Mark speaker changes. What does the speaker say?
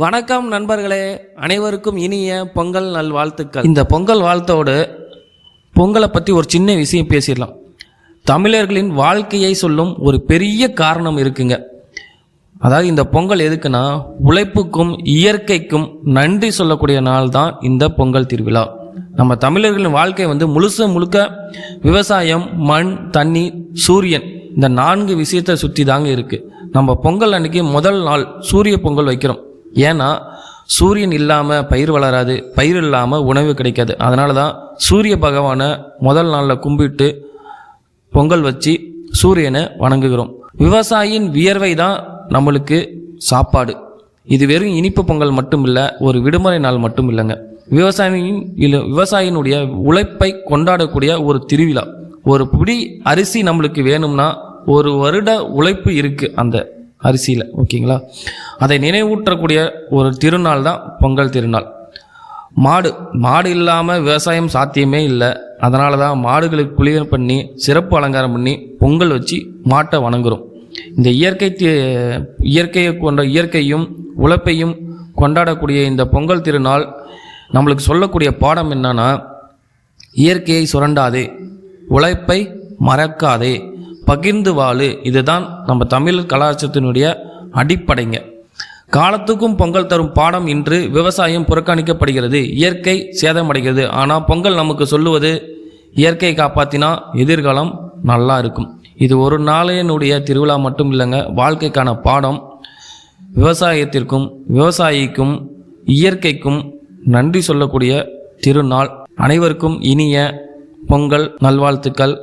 Speaker 1: வணக்கம் நண்பர்களே அனைவருக்கும் இனிய பொங்கல் நல்வாழ்த்துக்கள். இந்த பொங்கல் வாழ்த்தோடு பொங்கலை பற்றி ஒரு சின்ன விஷயம் பேசிடலாம். தமிழர்களின் வாழ்க்கையை சொல்லும் ஒரு பெரிய காரணம் இருக்குங்க. அதாவது இந்த பொங்கல் எதுக்குன்னா உழைப்புக்கும் இயற்கைக்கும் நன்றி சொல்லக்கூடிய நாள் தான் இந்த பொங்கல் திருவிழா. நம்ம தமிழர்களின் வாழ்க்கை வந்து முழுச முழுக்க விவசாயம் மண் தண்ணி சூரியன் இந்த நான்கு விஷயத்தை சுற்றி தாங்க இருக்குது நம்ம பொங்கல் அன்னைக்கு முதல் நாள் சூரிய பொங்கல் வைக்கிறோம். ஏன்னா சூரியன் இல்லாமல் பயிர் வளராது பயிர் இல்லாமல் உணவு கிடைக்காது. அதனால தான் சூரிய பகவானை முதல் நாளில் கும்பிட்டு பொங்கல் வச்சு சூரியனை வணங்குகிறோம். விவசாயியின் வியர்வை தான் நம்மளுக்கு சாப்பாடு. இது வெறும் இனிப்பு பொங்கல் மட்டும் இல்லை ஒரு விடுமுறை நாள் மட்டும் இல்லைங்க விவசாயியின் இல்லை விவசாயினுடைய உழைப்பை கொண்டாடக்கூடிய ஒரு திருவிழா. ஒரு பிடி அரிசி நம்மளுக்கு வேணும்னா ஒரு வருட உழைப்பு இருக்குது அந்த அரிசியில் ஓகேங்களா? அதை நினைவூட்டக்கூடிய ஒரு திருநாள் தான் பொங்கல் திருநாள். மாடு மாடு இல்லாமல் விவசாயம் சாத்தியமே இல்லை. அதனால தான் மாடுகளுக்கு குளிர் பண்ணி சிறப்பு அலங்காரம் பண்ணி பொங்கல் வச்சு மாட்டை வணங்குறோம். இந்த இயற்கை இயற்கையை கொண்ட இயற்கையும் உழைப்பையும் கொண்டாடக்கூடிய இந்த பொங்கல் திருநாள் நம்மளுக்கு சொல்லக்கூடிய பாடம் என்னன்னா இயற்கையை சுரண்டாதே உழைப்பை மறக்காதே. பகிர்ந்து வாழு இதுதான் நம்ம தமிழ் கலாச்சாரத்தினுடைய அடிப்படைங்க. காலத்துக்கும் பொங்கல் தரும் பாடம் இன்று விவசாயம் புறக்கணிக்கப்படுகிறது. இயற்கை சேதமடைகிறது. ஆனால் பொங்கல் நமக்கு சொல்லுவது இயற்கையை காப்பாற்றினா எதிர்காலம் நல்லா இருக்கும். இது ஒரு நாளையினுடைய திருவிழா மட்டும் இல்லைங்க வாழ்க்கைக்கான பாடம். விவசாயத்திற்கும் விவசாயிக்கும் இயற்கைக்கும் நன்றி சொல்லக்கூடிய திருநாள். அனைவருக்கும் இனிய பொங்கல் நல்வாழ்த்துக்கள்.